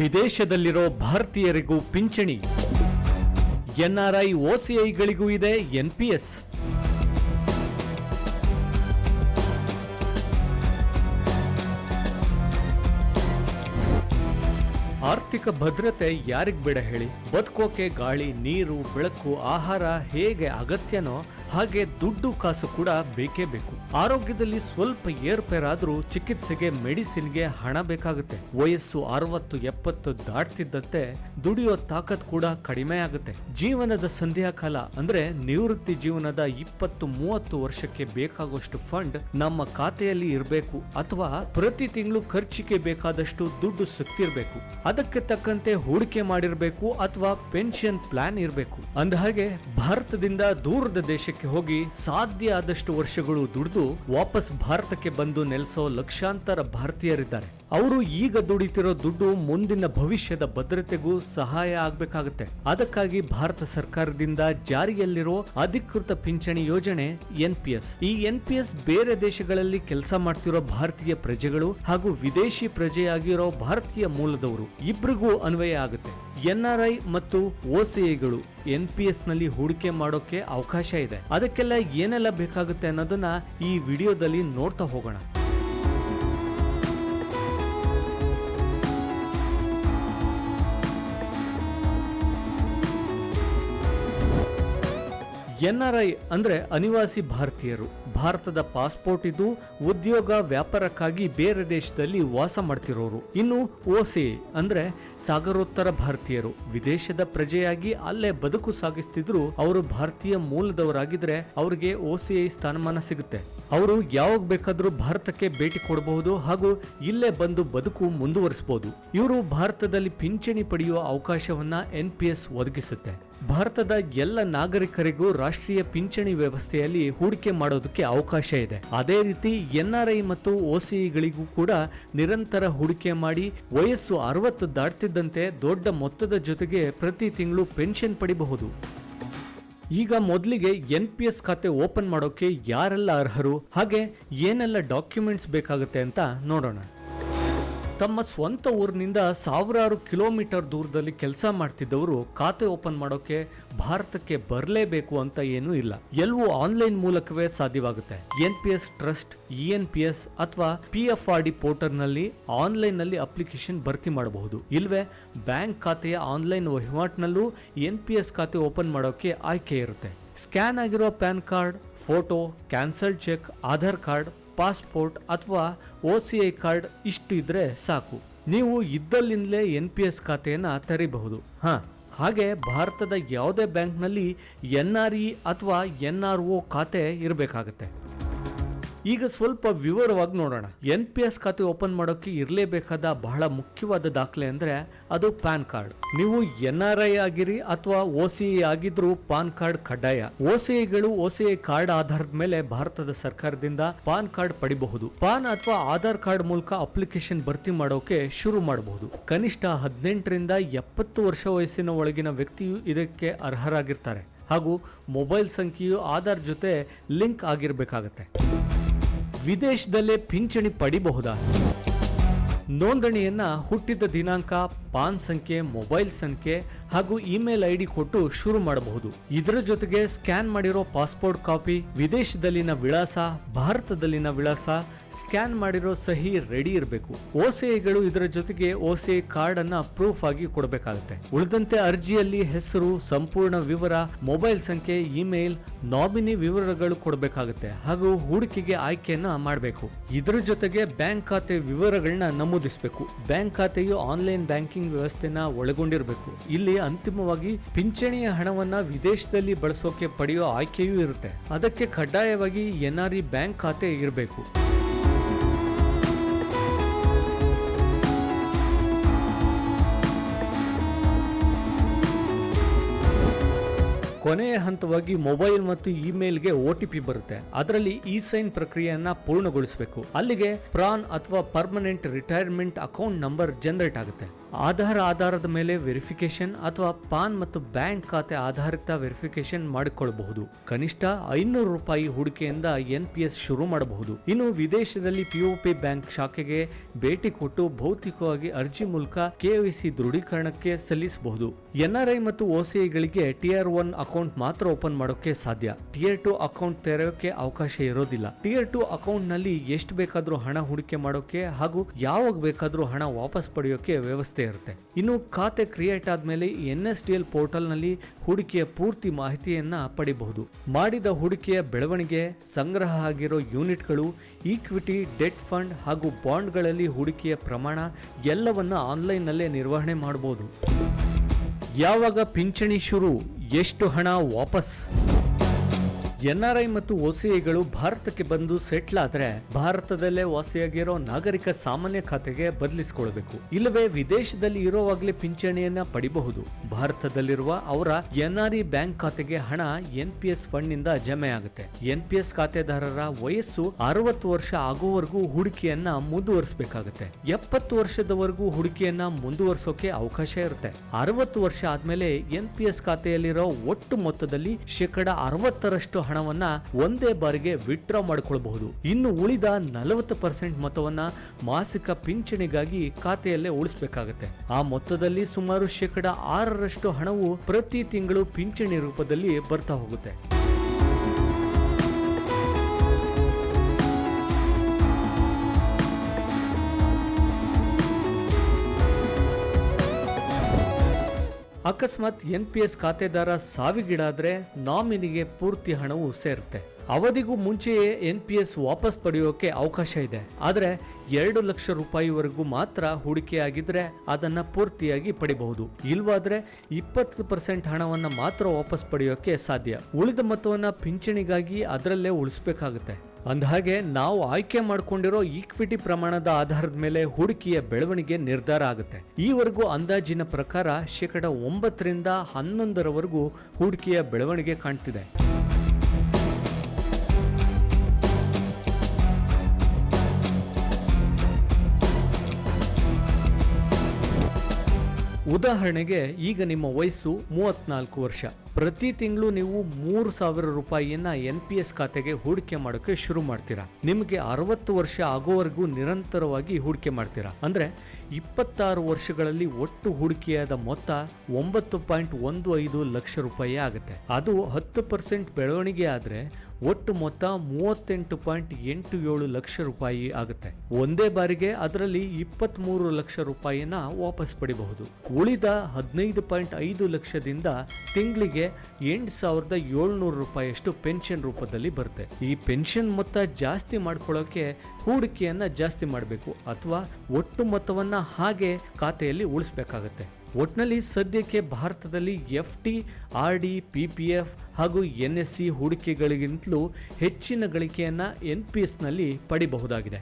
ವಿದೇಶದಲ್ಲಿರೋ ಭಾರತೀಯರಿಗೂ ಪಿಂಚಣಿ. ಎನ್ಆರ್ಐ ಓಸಿಐಗಳಿಗೂ ಇದೆ ಎನ್ಪಿಎಸ್. ಆರ್ಥಿಕ ಭದ್ರತೆ ಯಾರಿಗ್ ಬೇಡ ಹೇಳಿ? ಬದುಕೋಕೆ ಗಾಳಿ, ನೀರು, ಬೆಳಕು, ಆಹಾರ ಹೇಗೆ ಅಗತ್ಯನೋ ಹಾಗೆ ದುಡ್ಡು ಕಾಸು ಕೂಡ ಬೇಕೇ ಬೇಕು. ಆರೋಗ್ಯದಲ್ಲಿ ಸ್ವಲ್ಪ ಏರ್ಪೇರಾದ್ರೂ ಚಿಕಿತ್ಸೆಗೆ ಮೆಡಿಸಿನ್ಗೆ ಹಣ ಬೇಕಾಗುತ್ತೆ. ವಯಸ್ಸು ಅರವತ್ತು, ಎಪ್ಪತ್ತು ದಾಟ್ತಿದ್ದಂತೆ ದುಡಿಯೋ ತಾಕತ್ ಕೂಡ ಕಡಿಮೆ ಆಗುತ್ತೆ. ಜೀವನದ ಸಂಧ್ಯಾಕಾಲ ಅಂದ್ರೆ ನಿವೃತ್ತಿ ಜೀವನದ ಇಪ್ಪತ್ತು, ಮೂವತ್ತು ವರ್ಷಕ್ಕೆ ಬೇಕಾಗುವಷ್ಟು ಫಂಡ್ ನಮ್ಮ ಖಾತೆಯಲ್ಲಿ ಇರಬೇಕು ಅಥವಾ ಪ್ರತಿ ತಿಂಗಳು ಖರ್ಚಿಗೆ ಬೇಕಾದಷ್ಟು ದುಡ್ಡು ಸಿಕ್ತಿರ್ಬೇಕು ಅದಕ್ಕೆ ತಕ್ಕಂತೆ ಹೂಡಿಕೆ ಮಾಡಿರಬೇಕು ಅಥವಾ ಪೆನ್ಷನ್ ಪ್ಲಾನ್ ಇರಬೇಕು. ಅಂದಹಾಗೆ ಭಾರತದಿಂದ ದೂರದ ದೇಶಕ್ಕೆ ಹೋಗಿ ಸಾಧ್ಯ ಆದಷ್ಟು ವರ್ಷಗಳು ದುಡಿದು ವಾಪಸ್ ಭಾರತಕ್ಕೆ ಬಂದು ನೆಲೆಸೋ ಲಕ್ಷಾಂತರ ಭಾರತೀಯರಿದ್ದಾರೆ. ಅವರು ಈಗ ದುಡಿತಿರೋ ದುಡ್ಡು ಮುಂದಿನ ಭವಿಷ್ಯದ ಭದ್ರತೆಗೂ ಸಹಾಯ ಆಗಬೇಕಾಗುತ್ತೆ. ಅದಕ್ಕಾಗಿ ಭಾರತ ಸರ್ಕಾರದಿಂದ ಜಾರಿಯಲ್ಲಿರೋ ಅಧಿಕೃತ ಪಿಂಚಣಿ ಯೋಜನೆ ಎನ್ ಪಿ ಎಸ್. ಈ ಎನ್ ಪಿ ಎಸ್ ಬೇರೆ ದೇಶಗಳಲ್ಲಿ ಕೆಲಸ ಮಾಡ್ತಿರೋ ಭಾರತೀಯ ಪ್ರಜೆಗಳು ಹಾಗೂ ವಿದೇಶಿ ಪ್ರಜೆಯಾಗಿರೋ ಭಾರತೀಯ ಮೂಲದವರು ಇಬ್ಬರಿಗೂ ಅನ್ವಯ ಆಗುತ್ತೆ. ಎನ್ಆರ್ಐ ಮತ್ತು ಓಸಿಐಗಳು ಎನ್ ಪಿ ಎಸ್ನಲ್ಲಿ ಹೂಡಿಕೆ ಮಾಡೋಕೆ ಅವಕಾಶ ಇದೆ. ಅದಕ್ಕೆಲ್ಲ ಏನೆಲ್ಲ ಬೇಕಾಗುತ್ತೆ ಅನ್ನೋದನ್ನ ಈ ವಿಡಿಯೋದಲ್ಲಿ ನೋಡ್ತಾ ಹೋಗೋಣ. ಎನ್ಆರ್ಐ ಅಂದ್ರೆ ಅನಿವಾಸಿ ಭಾರತೀಯರು. ಭಾರತದ ಪಾಸ್ಪೋರ್ಟ್ ಇದ್ದು ಉದ್ಯೋಗ ವ್ಯಾಪಾರಕ್ಕಾಗಿ ಬೇರೆ ದೇಶದಲ್ಲಿ ವಾಸ ಮಾಡ್ತಿರೋರು. ಇನ್ನು ಓಸಿ ಅಂದ್ರೆ ಸಾಗರೋತ್ತರ ಭಾರತೀಯರು. ವಿದೇಶದ ಪ್ರಜೆಯಾಗಿ ಅಲ್ಲೇ ಬದುಕು ಸಾಗಿಸ್ತಿದ್ರು ಅವರು ಭಾರತೀಯ ಮೂಲದವರಾಗಿದ್ರೆ ಅವರಿಗೆ ಓಸಿಐ ಸ್ಥಾನಮಾನ ಸಿಗುತ್ತೆ. ಅವರು ಯಾವಾಗ ಬೇಕಾದರೂ ಭಾರತಕ್ಕೆ ಭೇಟಿ ಕೊಡಬಹುದು ಹಾಗೂ ಇಲ್ಲೇ ಬಂದು ಬದುಕು ಮುಂದುವರಿಸಬಹುದು ಇವರು ಭಾರತದಲ್ಲಿ ಪಿಂಚಣಿ ಪಡೆಯುವ ಅವಕಾಶವನ್ನ ಎನ್ ಪಿ ಎಸ್ ಒದಗಿಸುತ್ತೆ. ಭಾರತದ ಎಲ್ಲ ನಾಗರಿಕರಿಗೂ ರಾಷ್ಟ್ರೀಯ ಪಿಂಚಣಿ ವ್ಯವಸ್ಥೆಯಲ್ಲಿ ಹೂಡಿಕೆ ಮಾಡೋದಕ್ಕೆ ಅವಕಾಶ ಇದೆ. ಅದೇ ರೀತಿ ಎನ್ಆರ್ಐ ಮತ್ತು ಓಸಿಐಗಳಿಗೂ ಕೂಡ ನಿರಂತರ ಹೂಡಿಕೆ ಮಾಡಿ ವಯಸ್ಸು ಅರವತ್ತು ದಾಟ್ತಿದ್ದಂತೆ ದೊಡ್ಡ ಮೊತ್ತದ ಜೊತೆಗೆ ಪ್ರತಿ ತಿಂಗಳು ಪೆನ್ಷನ್ ಪಡಿಬಹುದು. ಈಗ ಮೊದಲಿಗೆ ಎನ್ ಪಿ ಎಸ್ ಖಾತೆ ಓಪನ್ ಮಾಡೋಕ್ಕೆ ಯಾರೆಲ್ಲ ಅರ್ಹರು? ಹಾಗೆ ಏನೆಲ್ಲ ಡಾಕ್ಯುಮೆಂಟ್ಸ್ ಬೇಕಾಗುತ್ತೆ ಅಂತ ನೋಡೋಣ. ತಮ್ಮ ಸ್ವಂತ ಊರಿನಿಂದ ಸಾವಿರಾರು ಕಿಲೋಮೀಟರ್ ದೂರದಲ್ಲಿ ಕೆಲಸ ಮಾಡ್ತಿದ್ದವರು ಖಾತೆ ಓಪನ್ ಮಾಡೋಕೆ ಭಾರತಕ್ಕೆ ಬರಲೇಬೇಕು ಅಂತ ಏನೂ ಇಲ್ಲ. ಎಲ್ಲವೂ ಆನ್ಲೈನ್ ಮೂಲಕವೇ ಸಾಧ್ಯವಾಗುತ್ತೆ. N P S trust, E N P S ಅಥವಾ ಪಿ ಎಫ್ ಆರ್ ಡಿ ಪೋರ್ಟಲ್ನಲ್ಲಿ ಆನ್ಲೈನ್ನಲ್ಲಿ ಅಪ್ಲಿಕೇಶನ್ ಭರ್ತಿ ಮಾಡಬಹುದು. ಇಲ್ವೇ ಬ್ಯಾಂಕ್ ಖಾತೆಯ ಆನ್ಲೈನ್ ವಹಿವಾಟಿನಲ್ಲೂ ಎನ್ ಪಿ ಎಸ್ ಖಾತೆ ಓಪನ್ ಮಾಡೋಕೆ ಆಯ್ಕೆ ಇರುತ್ತೆ. ಸ್ಕ್ಯಾನ್ ಆಗಿರೋ PAN card, photo cancelled cheque, Aadhaar card passport ಅಥವಾ ಒ ಸಿ ಐ ಕಾರ್ಡ್ ಇಷ್ಟು ಇದ್ರೆ ಸಾಕು. ನೀವು ಇದ್ದಲ್ಲಿಂದಲೇ ಎನ್ ಪಿ ಎಸ್ ಖಾತೆಯನ್ನು ತೆರೀಬಹುದು. ಹಾ, ಹಾಗೆ ಭಾರತದ ಯಾವುದೇ ಬ್ಯಾಂಕ್ನಲ್ಲಿ ಎನ್ ಆರ್ ಇ ಅಥವಾ ಎನ್ ಆರ್ ಒ ಖಾತೆ ಇರಬೇಕಾಗತ್ತೆ. ಈಗ ಸ್ವಲ್ಪ ವಿವರವಾಗಿ ನೋಡೋಣ. ಎನ್ ಪಿ ಎಸ್ ಖಾತೆ ಓಪನ್ ಮಾಡೋಕೆ ಇರಲೇಬೇಕಾದ ಬಹಳ ಮುಖ್ಯವಾದ ದಾಖಲೆ ಅಂದ್ರೆ ಅದು ಪ್ಯಾನ್ ಕಾರ್ಡ್. ನೀವು ಎನ್ ಆರ್ ಐ ಆಗಿರಿ ಅಥವಾ ಒ ಸಿ ಐ ಆಗಿದ್ರು ಪಾನ್ ಕಾರ್ಡ್ ಕಡ್ಡಾಯ. ಒ ಸಿ ಐಗಳು ಒ ಸಿ ಐ ಕಾರ್ಡ್ ಆಧಾರದ ಮೇಲೆ ಭಾರತದ ಸರ್ಕಾರದಿಂದ ಪಾನ್ ಕಾರ್ಡ್ ಪಡಿಬಹುದು. ಪಾನ್ ಅಥವಾ ಆಧಾರ್ ಕಾರ್ಡ್ ಮೂಲಕ ಅಪ್ಲಿಕೇಶನ್ ಭರ್ತಿ ಮಾಡೋಕೆ ಶುರು ಮಾಡಬಹುದು. ಕನಿಷ್ಠ ಹದಿನೆಂಟರಿಂದ ಎಪ್ಪತ್ತು ವರ್ಷ ವಯಸ್ಸಿನ ಒಳಗಿನ ವ್ಯಕ್ತಿಯು ಇದಕ್ಕೆ ಅರ್ಹರಾಗಿರ್ತಾರೆ. ಹಾಗೂ ಮೊಬೈಲ್ ಸಂಖ್ಯೆಯು ಆಧಾರ್ ಜೊತೆ ಲಿಂಕ್ ಆಗಿರಬೇಕಾಗತ್ತೆ. ವಿದೇಶದಲ್ಲೇ ಪಿಂಚಣಿ ಪಡಿಬಹುದಾ? ನೋಂದಣಿಯನ್ನ ಹುಟ್ಟಿದ ದಿನಾಂಕ ಪಾನ್ ಸಂಖ್ಯೆ ಮೊಬೈಲ್ ಸಂಖ್ಯೆ ಹಾಗೂ ಇಮೇಲ್ ಐಡಿ ಕೊಟ್ಟು ಶುರು ಮಾಡಬಹುದು. ಇದರ ಜೊತೆಗೆ ಸ್ಕ್ಯಾನ್ ಮಾಡಿರೋ ಪಾಸ್ಪೋರ್ಟ್ ಕಾಪಿ, ವಿದೇಶದಲ್ಲಿನ ವಿಳಾಸ, ಭಾರತದಲ್ಲಿನ ವಿಳಾಸ, ಸ್ಕ್ಯಾನ್ ಮಾಡಿರೋ ಸಹಿ ರೆಡಿ ಇರಬೇಕು. ಓಸಿಐಗಳು ಇದರ ಜೊತೆಗೆ ಓಸಿಐ ಕಾರ್ಡ್ ಅನ್ನ ಪ್ರೂಫ್ ಆಗಿ ಕೊಡಬೇಕಾಗುತ್ತೆ. ಉಳಿದಂತೆ ಅರ್ಜಿಯಲ್ಲಿ ಹೆಸರು, ಸಂಪೂರ್ಣ ವಿವರ, ಮೊಬೈಲ್ ಸಂಖ್ಯೆ, ಇಮೇಲ್, ನಾಮಿನಿ ವಿವರಗಳು ಕೊಡಬೇಕಾಗುತ್ತೆ ಹಾಗೂ ಹೂಡಿಕೆಗೆ ಆಯ್ಕೆಯನ್ನ ಮಾಡಬೇಕು. ಇದರ ಜೊತೆಗೆ ಬ್ಯಾಂಕ್ ಖಾತೆ ವಿವರಗಳನ್ನ ನಮೂದಿಸಬೇಕು. ಬ್ಯಾಂಕ್ ಖಾತೆಯು ಆನ್ಲೈನ್ ಬ್ಯಾಂಕಿಂಗ್ ವ್ಯವಸ್ಥೆನ ಒಳಗೊಂಡಿರಬೇಕು. ಇಲ್ಲಿ ಅಂತಿಮವಾಗಿ ಪಿಂಚಣಿಯ ಹಣವನ್ನ ವಿದೇಶದಲ್ಲಿ ಬಳಸೋಕೆ ಪಡೆಯೋ ಆಯ್ಕೆಯೂ ಇರುತ್ತೆ. ಅದಕ್ಕೆ ಕಡ್ಡಾಯವಾಗಿ ಎನ್ಆರ್ಇ ಬ್ಯಾಂಕ್ ಖಾತೆ ಇರಬೇಕು. ಕೊನೆಯ ಹಂತವಾಗಿ ಮೊಬೈಲ್ ಮತ್ತು ಇಮೇಲ್ಗೆ ಒ ಟಿ ಪಿ ಬರುತ್ತೆ. ಅದರಲ್ಲಿ ಇ ಸೈನ್ ಪ್ರಕ್ರಿಯೆಯನ್ನ ಪೂರ್ಣಗೊಳಿಸಬೇಕು. ಅಲ್ಲಿಗೆ ಪ್ರಾನ್ ಅಥವಾ permanent retirement account number generate ಆಗುತ್ತೆ. ಆಧಾರ್ ಆಧಾರದ ಮೇಲೆ ವೆರಿಫಿಕೇಶನ್ ಅಥವಾ ಪಾನ್ ಮತ್ತು ಬ್ಯಾಂಕ್ ಖಾತೆ ಆಧಾರಿತ ವೆರಿಫಿಕೇಶನ್ ಮಾಡಿಕೊಳ್ಳಬಹುದು. ಕನಿಷ್ಠ ಐನೂರು ರೂಪಾಯಿ ಹೂಡಿಕೆಯಿಂದ ಎನ್ ಪಿ ಎಸ್ ಶುರು ಮಾಡಬಹುದು. ಇನ್ನು ವಿದೇಶದಲ್ಲಿ ಪಿಒಪಿ ಬ್ಯಾಂಕ್ ಶಾಖೆಗೆ ಭೇಟಿ ಕೊಟ್ಟು ಭೌತಿಕವಾಗಿ ಅರ್ಜಿ ಮೂಲಕ ಕೆವೈಸಿ ದೃಢೀಕರಣಕ್ಕೆ ಸಲ್ಲಿಸಬಹುದು. ಎನ್ಆರ್ಐ ಮತ್ತು ಓಸಿಐಗಳಿಗೆ ಟಿಆರ್ ಒನ್ ಅಕೌಂಟ್ ಮಾತ್ರ ಓಪನ್ ಮಾಡೋಕೆ ಸಾಧ್ಯ. ಟಿಯರ್ ಟು ಅಕೌಂಟ್ ತೆರೆಯೋಕೆ ಅವಕಾಶ ಇರೋದಿಲ್ಲ. ಟಿಯರ್ ಟು ಅಕೌಂಟ್ನಲ್ಲಿ ಎಷ್ಟು ಬೇಕಾದ್ರೂ ಹಣ ಹೂಡಿಕೆ ಮಾಡೋಕೆ ಹಾಗೂ ಯಾವಾಗ ಬೇಕಾದ್ರೂ ಹಣ ವಾಪಸ್ ಪಡೆಯೋಕೆ ವ್ಯವಸ್ಥೆ ಇರುತ್ತೆ ಇನ್ನು ಖಾತೆ ಕ್ರಿಯೇಟ್ ಆದ್ಮೇಲೆ ಎನ್ ಎಸ್ ಡಿ ಎಲ್ ಪೋರ್ಟಲ್ನಲ್ಲಿ ಹೂಡಿಕೆಯ ಪೂರ್ತಿ ಮಾಹಿತಿಯನ್ನ ಪಡಿಬಹುದು. ಮಾಡಿದ ಹೂಡಿಕೆಯ ಬೆಳವಣಿಗೆ, ಸಂಗ್ರಹ ಆಗಿರೋ ಯೂನಿಟ್ಗಳು, ಈಕ್ವಿಟಿ ಡೆಟ್ ಫಂಡ್ ಹಾಗೂ ಬಾಂಡ್ಗಳಲ್ಲಿ ಹೂಡಿಕೆಯ ಪ್ರಮಾಣ ಎಲ್ಲವನ್ನ ಆನ್ಲೈನ್ನಲ್ಲೇ ನಿರ್ವಹಣೆ ಮಾಡಬಹುದು ಯಾವಾಗ ಪಿಂಚಣಿ ಶುರು, ಎಷ್ಟು ಹಣ ವಾಪಸ್? ಎನ್ಆರ್ಐ ಮತ್ತು ಒಸಿಐಗಳು ಭಾರತಕ್ಕೆ ಬಂದು ಸೆಟ್ಲ್ ಆದ್ರೆ ಭಾರತದಲ್ಲೇ ವಾಸಿಯಾಗಿರೋ ನಾಗರಿಕ ಸಾಮಾನ್ಯ ಖಾತೆಗೆ ಬದಲಿಸಿಕೊಳ್ಬೇಕು. ಇಲ್ಲವೇ ವಿದೇಶದಲ್ಲಿ ಇರೋವಾಗಲೇ ಪಿಂಚಣಿಯನ್ನ ಪಡಿಬಹುದು. ಭಾರತದಲ್ಲಿರುವ ಅವರ ಎನ್ಆರ್ಇ ಬ್ಯಾಂಕ್ ಖಾತೆಗೆ ಹಣ ಎನ್ ಪಿ ಎಸ್ ಫಂಡ್ನಿಂದ ಜಮೆ ಆಗುತ್ತೆ. ಎನ್ ಪಿ ಎಸ್ ಖಾತೆದಾರರ ವಯಸ್ಸು ಅರವತ್ತು ವರ್ಷ ಆಗುವವರೆಗೂ ಹೂಡಿಕೆಯನ್ನ ಮುಂದುವರಿಸಬೇಕಾಗುತ್ತೆ. ಎಪ್ಪತ್ತು ವರ್ಷದವರೆಗೂ ಹೂಡಿಕೆಯನ್ನ ಮುಂದುವರಿಸೋಕೆ ಅವಕಾಶ ಇರುತ್ತೆ. ಅರವತ್ತು ವರ್ಷ ಆದ್ಮೇಲೆ ಎನ್ ಪಿ ಎಸ್ ಖಾತೆಯಲ್ಲಿರೋ ಒಟ್ಟು ಮೊತ್ತದಲ್ಲಿ ಶೇಕಡ ಅರವತ್ತರಷ್ಟು ಹಣವನ್ನ ಒಂದೇ ಬಾರಿಗೆ ವಿತ್ಡ್ರಾ ಮಾಡಿಕೊಳ್ಳಬಹುದು ಇನ್ನು ಉಳಿದ ನಲವತ್ತು ಪರ್ಸೆಂಟ್ ಮೊತ್ತವನ್ನ ಮಾಸಿಕ ಪಿಂಚಣಿಗಾಗಿ ಖಾತೆಯಲ್ಲೇ ಉಳಿಸಬೇಕಾಗತ್ತೆ. ಆ ಮೊತ್ತದಲ್ಲಿ ಸುಮಾರು ಶೇಕಡ ಆರರಷ್ಟು ಹಣವು ಪ್ರತಿ ತಿಂಗಳು ಪಿಂಚಣಿ ರೂಪದಲ್ಲಿ ಬರ್ತಾ ಹೋಗುತ್ತೆ. ಅಕಸ್ಮಾತ್ ಎನ್ ಪಿ ಎಸ್ ಖಾತೆದಾರ ಸಾವಿಗೀಡಾದ್ರೆ ನಾಮಿನಿಗೆ ಪೂರ್ತಿ ಹಣವು ಸೇರುತ್ತೆ. ಅವಧಿಗೂ ಮುಂಚೆಯೇ ಎನ್ ಪಿ ಎಸ್ ವಾಪಸ್ ಪಡೆಯೋಕೆ ಅವಕಾಶ ಇದೆ. ಆದರೆ ಎರಡು ಲಕ್ಷ ರೂಪಾಯಿವರೆಗೂ ಮಾತ್ರ ಹೂಡಿಕೆಯಾಗಿದ್ರೆ ಅದನ್ನ ಪೂರ್ತಿಯಾಗಿ ಪಡಿಬಹುದು. ಇಲ್ವಾದ್ರೆ ಇಪ್ಪತ್ತು ಪರ್ಸೆಂಟ್ ಹಣವನ್ನ ಮಾತ್ರ ವಾಪಸ್ ಪಡೆಯೋಕೆ ಸಾಧ್ಯ. ಉಳಿದ ಮೊತ್ತವನ್ನ ಪಿಂಚಣಿಗಾಗಿ ಅದರಲ್ಲೇ ಉಳಿಸ್ಬೇಕಾಗುತ್ತೆ. ಅಂದಹಾಗೆ ನಾವು ಆಯ್ಕೆ ಮಾಡಿಕೊಂಡಿರೋ ಈಕ್ವಿಟಿ ಪ್ರಮಾಣದ ಆಧಾರದ ಮೇಲೆ ಹೂಡಿಕೆಯ ಬೆಳವಣಿಗೆ ನಿರ್ಧಾರ ಆಗುತ್ತೆ. ಈವರೆಗೂ ಅಂದಾಜಿನ ಪ್ರಕಾರ ಶೇಕಡ ಒಂಬತ್ತರಿಂದ ಹನ್ನೊಂದರವರೆಗೂ ಹೂಡಿಕೆಯ ಬೆಳವಣಿಗೆ ಕಾಣ್ತಿದೆ. ಉದಾಹರಣೆಗೆ, ಈಗ ನಿಮ್ಮ ವಯಸ್ಸು ಮೂವತ್ನಾಲ್ಕು ವರ್ಷ. ಪ್ರತಿ ತಿಂಗಳು ನೀವು ಮೂರು ಸಾವಿರ ರೂಪಾಯಿಯನ್ನ ಎನ್ ಪಿ ಎಸ್ ಖಾತೆಗೆ ಹೂಡಿಕೆ ಮಾಡೋಕೆ ಶುರು ಮಾಡ್ತೀರಾ? ನಿಮಗೆ ಅರವತ್ತು ವರ್ಷ ಆಗೋವರೆಗೂ ನಿರಂತರವಾಗಿ ಹೂಡಿಕೆ ಮಾಡ್ತೀರಾ? ಅಂದ್ರೆ ಇಪ್ಪತ್ತಾರು ವರ್ಷಗಳಲ್ಲಿ ಒಟ್ಟು ಹೂಡಿಕೆಯಾದ ಮೊತ್ತ ಒಂಬತ್ತು ಪಾಯಿಂಟ್ ಒಂದು ಐದು ಲಕ್ಷ ರೂಪಾಯಿ ಆಗುತ್ತೆ. ಅದು ಹತ್ತು ಪರ್ಸೆಂಟ್ ಬೆಳವಣಿಗೆ ಆದ್ರೆ ಒಟ್ಟು ಮೊತ್ತ ಮೂವತ್ತೆಂಟು ಪಾಯಿಂಟ್ ಎಂಟು ಏಳು ಲಕ್ಷ ರೂಪಾಯಿ ಆಗುತ್ತೆ. ಒಂದೇ ಬಾರಿಗೆ ಅದರಲ್ಲಿ ಇಪ್ಪತ್ಮೂರು ಲಕ್ಷ ರೂಪಾಯಿನ ವಾಪಸ್ ಪಡಿಬಹುದು. ಉಳಿದ ಹದಿನೈದು ಪಾಯಿಂಟ್ ಐದು ಲಕ್ಷದಿಂದ ತಿಂಗಳಿಗೆ ಎಂಟು ಸಾವಿರದ ಏಳ್ನೂರು ರೂಪಾಯಿಯಷ್ಟು ಪೆನ್ಷನ್ ರೂಪದಲ್ಲಿ ಬರುತ್ತೆ. ಈ ಪೆನ್ಷನ್ ಮೊತ್ತ ಜಾಸ್ತಿ ಮಾಡ್ಕೊಳ್ಳೋಕೆ ಹೂಡಿಕೆಯನ್ನ ಜಾಸ್ತಿ ಮಾಡಬೇಕು ಅಥವಾ ಒಟ್ಟು ಮೊತ್ತವನ್ನ ಹಾಗೆ ಖಾತೆಯಲ್ಲಿ ಉಳಿಸ್ಬೇಕಾಗತ್ತೆ. ಒಟ್ನಲ್ಲಿ ಸದ್ಯಕ್ಕೆ ಭಾರತದಲ್ಲಿ F T R D, P P F ಹಾಗೂ ಎನ್ ಎಸ್ ಸಿ ಹೂಡಿಕೆಗಳಿಗಿಂತಲೂ ಹೆಚ್ಚಿನ ಗಳಿಕೆಯನ್ನು ಎನ್ ಪಿ ಎಸ್ನಲ್ಲಿ ಪಡಿಬಹುದಾಗಿದೆ.